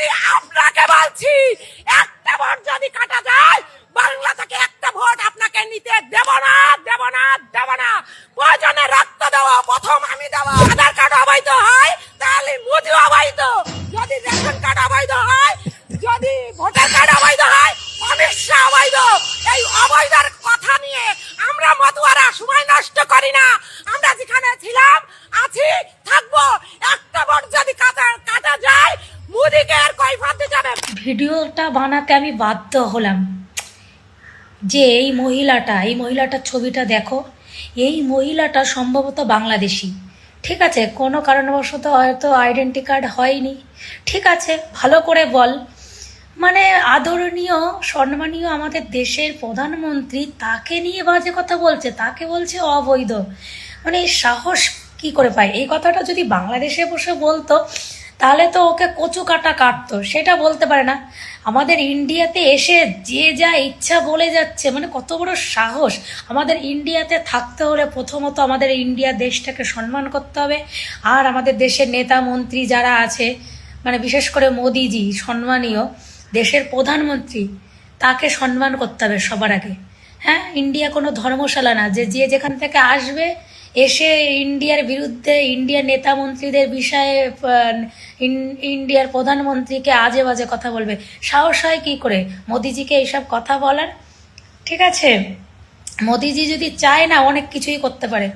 মোদি আপনাকে বলছি, একটা ভোট যদি কাটা যায়, বাংলা থেকে একটা ভোট আপনাকে নিতে দেব না দেব না দেব না। প্রয়োজনে রক্ত দেওয়া প্রথম আমি দেওয়া আধার কার্ড অবৈধ হয়, তাহলে মোদি অবৈধ। যদি রেশন কার্ড অবৈধ হয়, যদি ভোটার কার্ড অবৈধ হয় অমিত শাহ অবৈধ। এই অবৈধের কথা নিয়ে আমরা মতুয়ারা সময় নষ্ট করি না। আমরা যেখানে ছিলাম, আছি, থাকব। একটা ভোট যদি কাটা কাটা যায় মোদিকে আর কৈফাত দিতে যাবে ভিডিওটা বানাতে আমি বাধ্য হলাম। যে এই মহিলাটা, এই মহিলাটার ছবিটা দেখো। এই মহিলাটা সম্ভবত বাংলাদেশি। ঠিক আছে? কোনো কারণবশত হয়তো আইডেন্টি কার্ড হয়নি। ঠিক আছে? ভালো করে বল। মানে আদরণীয়, সম্মানীয় আমাদের দেশের প্রধানমন্ত্রী তাকে নিয়ে বাজে কথা বলছে। তাকে বলছে অবৈধ। মানে সাহস কি করে পায়? এই কথাটা যদি বাংলাদেশে বসে বলতো তাহলে তো ওকে কচু কাটা কাটতো, সেটা বলতে পারে না। আমাদের ইন্ডিয়াতে এসে যে যা ইচ্ছা বলে যাচ্ছে মানে কত বড় সাহস। আমাদের ইন্ডিয়াতে থাকতে হলে প্রথমত আমাদের ইন্ডিয়া দেশটাকে সম্মান করতে হবে। আর আমাদের দেশের নেতা মন্ত্রী যারা আছে মানে বিশেষ করে মোদিজি, সম্মানীয় দেশের প্রধানমন্ত্রী, তাকে সম্মান করতে হবে সবার আগে। হ্যাঁ ইন্ডিয়া কোনো ধর্মশালা না, যে যে যেখান থেকে আসবে এসে ইন্ডিয়ার বিরুদ্ধে ইন্ডিয়ার নেতা মন্ত্রীদের বিষয়ে ইন্ডিয়ার প্রধানমন্ত্রীকে আজে বাজে কথা বলবে। সাহস হয় কী করে? মোদিজিকে এইসব কথা বলার? ঠিক আছে? মোদিজি যদি চায় না, অনেক কিছুই করতে পারে।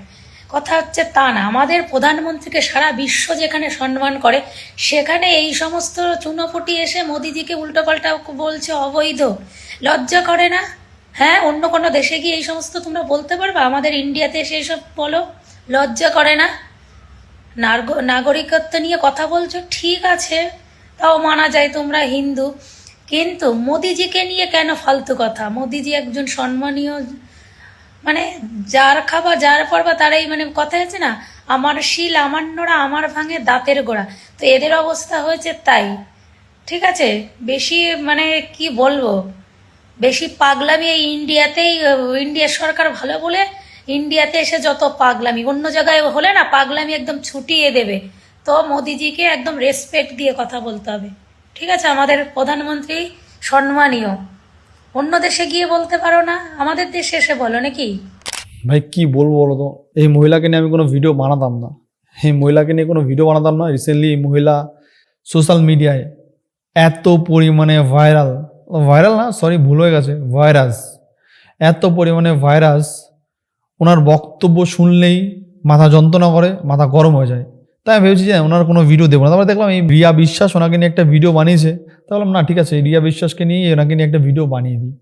কথা হচ্ছে তা না। আমাদের প্রধানমন্ত্রীকে সারা বিশ্ব যেখানে সম্মান করে, সেখানে এই সমস্ত চুনোপুটি এসে মোদিজিকে উল্টোপাল্টা বলছে, অবৈধ। লজ্জা করে না? হ্যাঁ অন্য কোনো দেশে গিয়ে এই সমস্ত তোমরা বলতে পারবে? আমাদের ইন্ডিয়াতে এসে এসব বলো। লজ্জা করে না? নাগরিকত্ব নিয়ে কথা বলছো? ঠিক আছে। তাও মানা যায় তোমরা হিন্দু। কিন্তু মোদিজিকে নিয়ে কেন ফালতু কথা? মোদিজি একজন সম্মানীয় মানে যার খাবা, যার পরবা, তারাই মানে কথা আছে না? আমার শিল আমার নোড়া, আমার ভাঙে দাঁতের গোড়া। তো এদের অবস্থা হয়েছে তাই। ঠিক আছে? বেশি মানে কি বলব? বেশি পাগলামি এই ইন্ডিয়াতেই ইন্ডিয়ার সরকার ভালো বলে ইন্ডিয়াতে এসে যত পাগলামি, অন্য জায়গায় হলে না পাগলামি একদম ছুটিয়ে দেবে। তো মোদিজিকে একদম রেসপেক্ট দিয়ে কথা বলতে হবে। ঠিক আছে, আমাদের প্রধানমন্ত্রী সম্মানীয়। অন্য দেশে গিয়ে বলতে পারো না, আমাদের দেশে এসে বলো নাকি? ভাই, কি বলব বলো তো? এই মহিলাকে নিয়ে আমি কোনো ভিডিও বানাতাম না। এই মহিলাকে নিয়ে কোনো ভিডিও বানাতাম না। রিসেন্টলি এই মহিলা সোশ্যাল মিডিয়ায় এত পরিমাণে ভাইরাল ভাইরাল না? সরি ভুল হয়ে গেছে। ভাইরাস এত পরিমাণে ভাইরাস ওনার বক্তব্য শুনলেই মাথা যন্ত্রণা করে, মাথা গরম হয়ে যায়। তাই আমি ভেবেছি যে ওনার কোনো ভিডিও দেবো না। তারপরে দেখলাম এই রিয়া বিশ্বাস ওনাকে নিয়ে একটা ভিডিও বানিয়েছে। তাই বললাম, না, ঠিক আছে রিয়া বিশ্বাসকে নিয়ে ওনাকে নিয়ে একটা ভিডিও বানিয়ে দিই।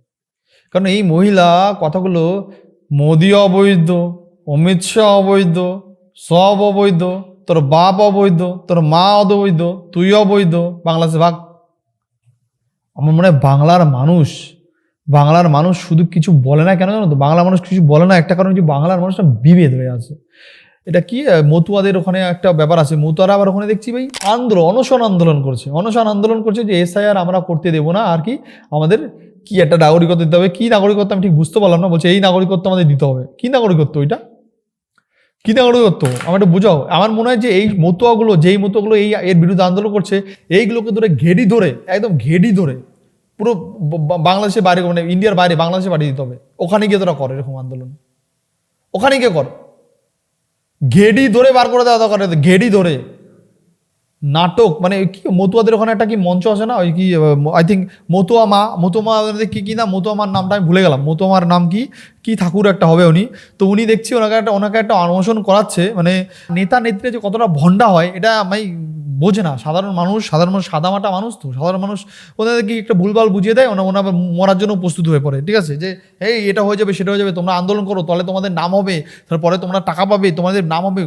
কারণ এই মহিলা কথাগুলো মোদি অবৈধ, অমিত শাহ অবৈধ, সব অবৈধ, তোর বাপ অবৈধ, তোর মা অবৈধ, তুই অবৈধ, বাংলাদেশে ভাগ আমার মনে হয় বাংলার মানুষ বাংলার মানুষ শুধু কিছু বলে না কেন জানো তো? বাংলার মানুষ কিছু বলে না, একটা কারণ যে বাংলার মানুষটা বিভেদ হয়ে আছে। এটা কি মতুয়াদের ওখানে একটা ব্যাপার আছে, মতুয়ারা আবার ওখানে দেখছি ভাই আন্দোলন, অনশন আন্দোলন করছে। অনশন আন্দোলন করছে যে এসআইআর আমরা করতে দেবো না, আর কি আমাদের কি একটা নাগরিকত্ব দিতে হবে, কী নাগরিকত্ব আমি ঠিক বুঝতে পারলাম না, বলছে এই নাগরিকত্ব আমাদের দিতে হবে। কী নাগরিকত্ব ওইটা? কি নাগরিকত্ব আমার একটু বোঝাও। আমার মনে হয় যে এই মতুয়াগুলো, যেই মতুয়াগুলো এই এর বিরুদ্ধে আন্দোলন করছে, এইগুলোকে ধরে ঘেডি ধরে, একদম ঘেডি ধরে পুরো ব- ব- বাংলাদেশের বাইরে মানে ইন্ডিয়ার বাইরে বাংলাদেশে পাঠিয়ে দিতে হবে। ওখানে গিয়ে তোরা করে এরকম আন্দোলন। ওখানে গিয়ে কর। ঘেডি ধরে বার করে দেওয়া দরকার ঘেডি ধরে। নাটক মানে কি, মতুয়াদের ওখানে একটা কি মঞ্চ আছে না? ওই কি আই থিঙ্ক মতুয়া মা মতুয়া কি কি না, মতুয়া মার নামটা আমি ভুলে গেলাম। মতুয়া মার নাম কি? কি ঠাকুর একটা হবে উনি। তো উনি দেখছি ওনাকে একটা ওনাকে একটা অনশন করাচ্ছে। মানে নেতা নেত্রী যে কতটা ভণ্ডা হয়, এটা আমি বোঝে না। সাধারণ মানুষ সাধারণ মানুষ সাদামাটা মানুষ তো। সাধারণ মানুষ ওনাদের কি একটা ভুলভাল বুঝিয়ে দেয়, ওনা ওনার মরার জন্য প্রস্তুত হয়ে পড়ে, ঠিক আছে? যে এই এটা হয়ে যাবে, সেটা হয়ে যাবে, তোমরা আন্দোলন করো, তাহলে তোমাদের নাম হবে তারপরে তোমরা টাকা পাবে, তোমাদের নাম হবে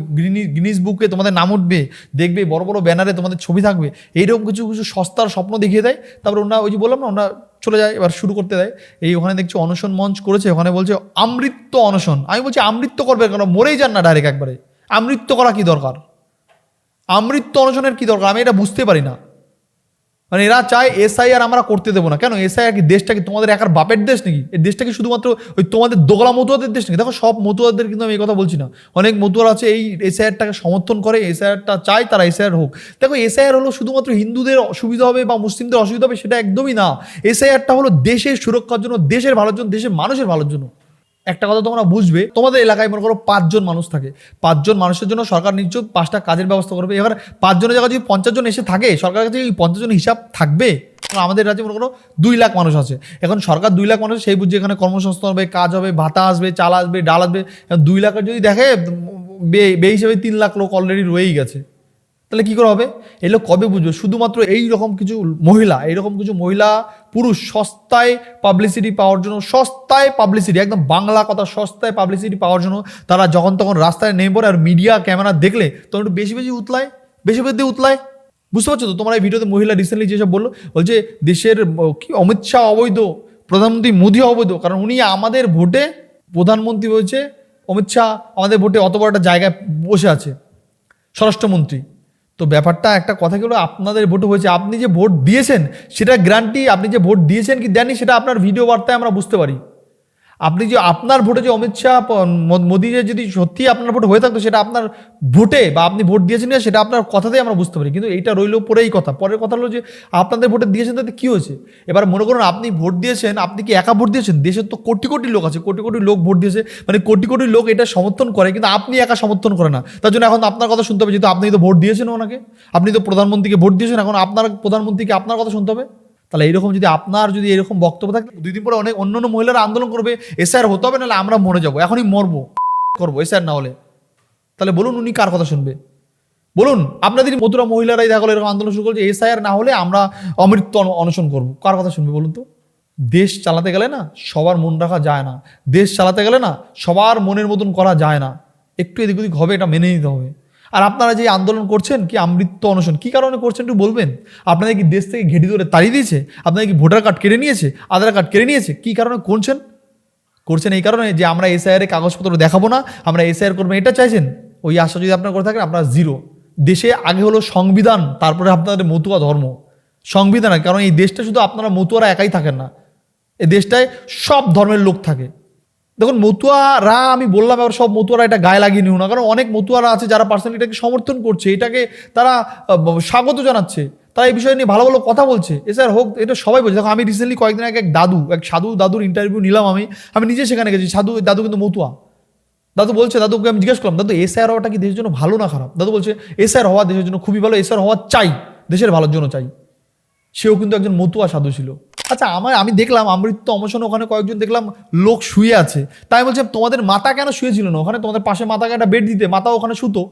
গিনিস বুকে তোমাদের নাম উঠবে, দেখবে, বড় বড় ব্যানারে তোমাদের ছবি থাকবে। এইরকম কিছু কিছু সস্তার স্বপ্ন দেখিয়ে দেয়। তারপর ওনারা ওই যে বললাম না ওনারা চলে যায়, এবার শুরু করতে দেয়। এই ওখানে দেখছি অনশন মঞ্চ করেছে, ওখানে বলছে, আমৃত্য অনশন। আমি বলছি, আমৃত্য করবে কেন? মরেই যান না ডাইরেক্ট একবারে। আমৃত্য করা কি দরকার? আমৃত্য অনশনের কী দরকার? আমি এটা বুঝতে পারি না। মানে এরা চায় এসআইআর আমরা করতে দেবো না। কেন? এসআইআর কি দেশটা কি তোমাদের একার বাপের দেশ নাকি? এই দেশটা কি শুধুমাত্র ওই তোমাদের দোগলা মতুয়াদের দেশ নাকি? দেখো, সব মতুয়াদের কিন্তু আমি এই কথা বলছি না। অনেক মতুয়ার আছে, এই এসআইআরটাকে সমর্থন করে, এসআইআরটা চায় তারা এসআইআর হোক। দেখো, এসআইআর হলো শুধুমাত্র হিন্দুদের অসুবিধা হবে বা মুসলিমদের অসুবিধা হবে সেটা একদমই না। এসআইআরটা হলো দেশের সুরক্ষার জন্য, দেশের ভালোর জন্য, দেশের মানুষের ভালোর জন্য। একটা কথা তোমরা বুঝবে, তোমাদের এলাকায় মনে করো পাঁচজন মানুষ থাকে। পাঁচজন মানুষের জন্য সরকার নিশ্চয় পাঁচটা কাজের ব্যবস্থা করবে। এবার পাঁচজনের জায়গায় যদি পঞ্চাশ জন এসে থাকে সরকারের কাছে পঞ্চাশ জন হিসাব থাকবে? আমাদের রাজ্যে মনে করো দুই লাখ মানুষ আছে। এখন সরকার দুই লাখ মানুষ, সেই বুঝছে এখানে কর্মসংস্থান হবে, কাজ হবে, ভাতা আসবে, চাল আসবে, ডাল আসবে। দুই লাখের যদি দেখে, বে হিসেবে তিন লাখ লোক অলরেডি রয়েই গেছে। তাহলে কি করে হবে? এই লোক কবে বুঝবে? শুধুমাত্র এই রকম কিছু মহিলা এইরকম কিছু মহিলা পুরুষ সস্তায় পাবলিসিটি পাওয়ার জন্য, সস্তায় পাবলিসিটি একদম বাংলা কথা, সস্তায় পাবলিসিটি পাওয়ার জন্য তারা যখন তখন রাস্তায় নেমে পড়ে আর মিডিয়া ক্যামেরা দেখলে তখন একটু বেশি বেশি উতলায়, বেশি বেশি উতলায়। বুঝতে পারছ তো? তোমার এই ভিডিওতে মহিলা রিসেন্টলি যেসব বলল, বলছে দেশের কি, অমিত শাহ অবৈধ, প্রধানমন্ত্রী মোদী অবৈধ, কারণ উনি আমাদের ভোটে প্রধানমন্ত্রী হয়েছে অমিত শাহ, আমাদের ভোটে অত বড় একটা জায়গায় বসে আছে, স্বরাষ্ট্রমন্ত্রী। তো ব্যাপারটা একটা কথা হলো? আপনাদের ভোটে হয়েছে। আপনি যে ভোট দিয়েছেন, সেটা গ্যারান্টি আপনি যে ভোট দিয়েছেন কি দেননি, সেটা আপনার ভিডিও বার্তায় আমরা বুঝতে পারি। আপনি যে আপনার ভোটে যে অমিত শাহ মোদী যে যদি সত্যি আপনার ভোট হয়ে থাকতো, সেটা আপনার ভোটে বা আপনি ভোট দিয়েছেন না সেটা আপনার কথাতেই আমরা বুঝতে পারি। কিন্তু এইটা রইল পরেই কথা। পরের কথা হলো যে, আপনাদের ভোটে দিয়েছেন, তাতে কী হয়েছে? এবার মনে করুন, আপনি ভোট দিয়েছেন, আপনি কি একা ভোট দিয়েছেন? দেশের তো কোটি কোটি লোক আছে, কোটি কোটি লোক ভোট দিয়েছে। মানে কোটি কোটি লোক এটা সমর্থন করে, কিন্তু আপনি একা সমর্থন করে না। তার জন্য এখন আপনার কথা শুনতে হবে, যেহেতু আপনি তো ভোট দিয়েছেন ওনাকে। আপনি তো প্রধানমন্ত্রীকে ভোট দিয়েছেন, এখন আপনার প্রধানমন্ত্রীকে আপনার কথা শুনতে হবে? তাহলে এইরকম যদি আপনার যদি এরকম বক্তব্য থাকে, দুই দিন পরে অনেক অন্য মহিলারা আন্দোলন করবে এসআর হতে হবে, নাহলে আমরা মরে যাব। এখনই মরবো, করব এসআর না হলে। তাহলে বলুন উনি কার কথা শুনবে? বলুন, আপনাদের মথুরা মহিলারাই দেখা এরকম আন্দোলন শুরু করছে এসআইআর না হলে আমরা অমৃত্যু অনশন করব। কার কথা শুনবে বলুন তো? দেশ চালাতে গেলে না সবার মন রাখা যায় না। দেশ চালাতে গেলে না সবার মনের মতন করা যায় না। একটু এদিক ওদিক হবে, এটা মেনে নিতে হবে। আর আপনারা যে আন্দোলন করছেন, কি আমৃত্য অনশন, কি কারণে করছেন একটু বলবেন? আপনাদের কি দেশ থেকে ঘেটি ধরে তাড়িয়ে দিয়েছে? আপনাদের কি ভোটার কার্ড কেড়ে নিয়েছে? আধার কার্ড কেড়ে নিয়েছে? কি কারণে করছেন? করছেন এই কারণে যে আমরা এসআইআর এর কাগজপত্র দেখাবো না, আমরা এসআইআর করব এটা চাইছেন? ওই আশা যদি আপনার করে থাকেন, আপনার জিরো। দেশে আগে হলো সংবিধান, তারপরে আপনাদের মতুয়া ধর্ম। সংবিধান কারণ এই দেশটা শুধু আপনারা মতুয়ারা একাই থাকেন না। এই দেশটায় সব ধর্মের লোক থাকে। দেখুন, মতুয়ারা, আমি বললাম এবার সব মতুয়ারা এটা গায়ে লাগিয়ে নিও না, কারণ অনেক মতুয়ারা আছে যারা পার্সোনালি এটাকে সমর্থন করছে, এটাকে তারা স্বাগত জানাচ্ছে, তারা এই বিষয় নিয়ে ভালো ভালো কথা বলছে। এ স্যার হোক, এটা সবাই বলছে। দেখো, আমি রিসেন্টলি কয়েকদিন আগে এক দাদু, এক সাধু দাদুর ইন্টারভিউ নিলাম আমি আমি নিজে সেখানে গেছি, সাধু দাদু কিন্তু মতুয়া। দাদু বলছে, দাদুকে আমি জিজ্ঞেস করলাম, দাদু এসআর হওয়াটা কি দেশের জন্য ভালো না খারাপ? দাদু বলছে এসআর হওয়া দেশের জন্য খুবই ভালো এসআর হওয়া চাই, দেশের ভালোর জন্য চাই। সেও কিন্তু একজন মতুয়া সাধু ছিল। আচ্ছা আমার, আমি দেখলাম আমৃত্য অমসন ওখানে কয়েকজন দেখলাম লোক শুয়ে আছে। তাই বলছে তোমাদের মাথা কেন শুয়েছিল না? ওখানে তোমাদের পাশে মাথাকে একটা বেড দিতে মাথা ওখানে শুতো।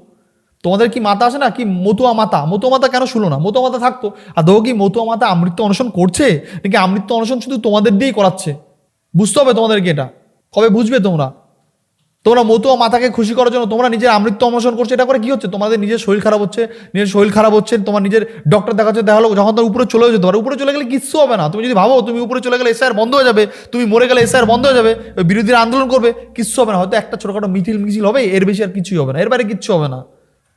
তোমাদের কি মাথা আছে না? কি মতুয়া মাথা? মতুয়া মাথা কেন শুলো না? মতুয়া মাথা থাকতো। আর দেখো কি, মতুয়া মাথা আমৃত্য অনশন করছে? নাকি আমৃত্য অনশন শুধু তোমাদের দিয়েই করাচ্ছে? বুঝতে হবে তোমাদেরকে এটা। কবে বুঝবে তোমরা? তোমরা মতুয়া মাথাকে খুশি করার জন্য তোমরা নিজের আমৃত্যু অমোশন করছ, এটা করে কি হচ্ছে? তোমাদের নিজের শরীর খারাপ হচ্ছে, নিজের শরীর খারাপ হচ্ছে, তোমার নিজের ডক্টর দেখাচ্ছে, দেখা হলো, যখন তোমার উপরে চলে যেতে পারে, উপরে চলে গেলে কিচ্ছু হবে না। তুমি যদি ভাবো, তুমি উপরে চলে গেলে এসআর বন্ধ হয়ে যাবে, তুমি মরে গেলে এসআর বন্ধ হয়ে যাবে বিরোধীরা আন্দোলন করবে, কিচ্ছু হবে না। হয়তো একটা ছোটখাটো মিছিল মিছিল হবে, এর বেশি আর কিছুই হবে না, এর বাইরে কিচ্ছু হবে না।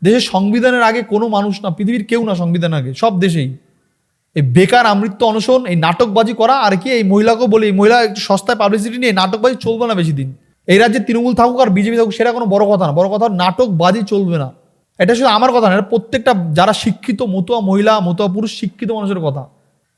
দেশের সংবিধানের আগে কোনো মানুষ না, পৃথিবীর কেউ না সংবিধানের আগে, সব দেশেই। এই বেকার আমৃত্য অনশন, এই নাটকবাজি করা, আর কি এই মহিলাকেও বলি, এই মহিলা একটু সস্তায় পাবলিসিটি নিয়ে নাটকবাজি চলবে না বেশি দিন। এই রাজ্যে তৃণমূল থাকুক আর বিজেপি থাকুক, সেটা কোনো বড় কথা না। বড় কথা, নাটক নাটকবাজি চলবে না। এটা শুধু আমার কথা না, এটা প্রত্যেকটা যারা শিক্ষিত, মতুয়া মহিলা, মতুয়া পুরুষ, শিক্ষিত মানুষের কথা।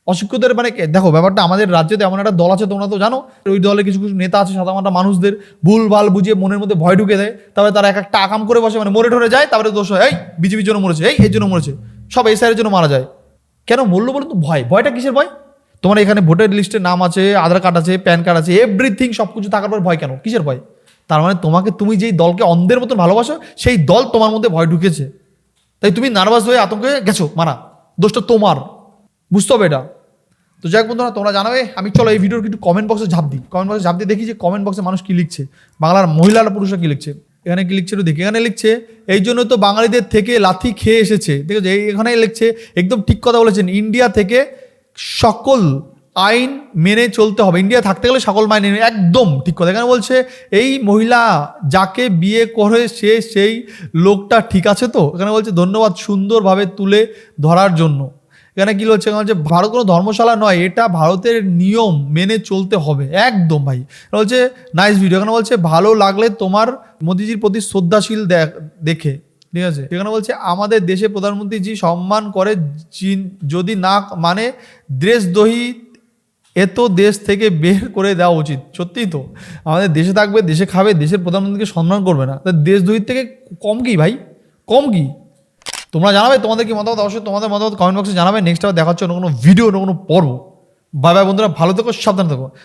অশিক্ষিতদের মানে দেখো, ব্যাপারটা আমাদের রাজ্যে এমন একটা দল আছে, তোমরা তো জানো। ওই দলে কিছু কিছু নেতা আছে সাধারণত মানুষদের। ভুল ভালো বুঝিয়ে মনের মধ্যে ভয় ঢুকে দেয়। তারপরে তারা এক একটা আকাম করে বসে মানে মরে ঠরে যায়, তারপরে দোষ হয়, এই, বিজেপির জন্য মরেছে, এই, এর জন্য মরেছে। সব এই সাইডের জন্য মারা যায়। কেন বলল বলুন তো? ভয়। ভয়টা কিসের ভয়? তোমার এখানে ভোটার লিস্টে নাম আছে, আধার কার্ড আছে প্যান কার্ড আছে এভরিথিং সব কিছু থাকার পর ভয় কেন? কিসের ভয়? তার মানে তোমাকে তুমি যেই দলকে অন্ধের মতন ভালোবাসো, সেই দল তোমার মধ্যে ভয় ঢুকেছে। তাই তুমি নার্ভাস হয়ে আতঙ্কে গেছো মানা দোষটা তোমার। বুঝতে হবে এটা। তো যাই বন্ধুরা, তোমরা জানাবে আমি চলো এই ভিডিওর একটু কমেন্ট বক্সে ঝাঁপ দিই। কমেন্ট বক্সে ঝাঁপ দিয়ে দেখি যে কমেন্ট বক্সে মানুষ কি লিখছে। বাংলার মহিলারা পুরুষরা কি লিখছে? এখানে কি লিখছে একটু দেখি। এখানে লিখছে, এই জন্য তো বাঙালিদের থেকে লাথি খেয়ে এসেছে। ঠিক আছে এখানে লিখছে, একদম ঠিক কথা বলেছেন, ইন্ডিয়া থেকে সকল আইন মেনে চলতে হবে। ইন্ডিয়া থাকতে গেলে সকল মাইনে একদম ঠিক কথা। এখানে বলছে? এই মহিলা যাকে বিয়ে করে সে সেই লোকটা ঠিক আছে তো? এখানে বলছে, ধন্যবাদ সুন্দরভাবে তুলে ধরার জন্য। এখানে কী হচ্ছে এখানে হচ্ছে ভারত কোনো ধর্মশালা নয়, এটা ভারতের নিয়ম মেনে চলতে হবে। একদম ভাই। বলছে, নাইস ভিডিও। এখানে বলছে, ভালো লাগলে তোমার মোদিজির প্রতি শ্রদ্ধাশীল দেখে। ঠিক আছে? এখানে বলছে, আমাদের দেশে প্রধানমন্ত্রী জি সম্মান করে যদি না মানে দেশদ্রোহী এত দেশ থেকে বের করে দেওয়া উচিত। সত্যিই তো। আমাদের দেশে থাকবে, দেশে খাবে, দেশের প্রধানমন্ত্রীকে সম্মান করবে না। তা দেশদ্রোহীর থেকে কম কি ভাই? কম কি? তোমরা জানাবে? তোমাদের কি মতামত? অবশ্যই তোমাদের মতামত কমেন্ট বক্সে জানাবে। নেক্সট আবার দেখা হচ্ছে অন্য কোনো ভিডিও অন্য কোনো পর্ব। বাই বাই বন্ধুরা, ভালো থেকো, সাবধান থেকো।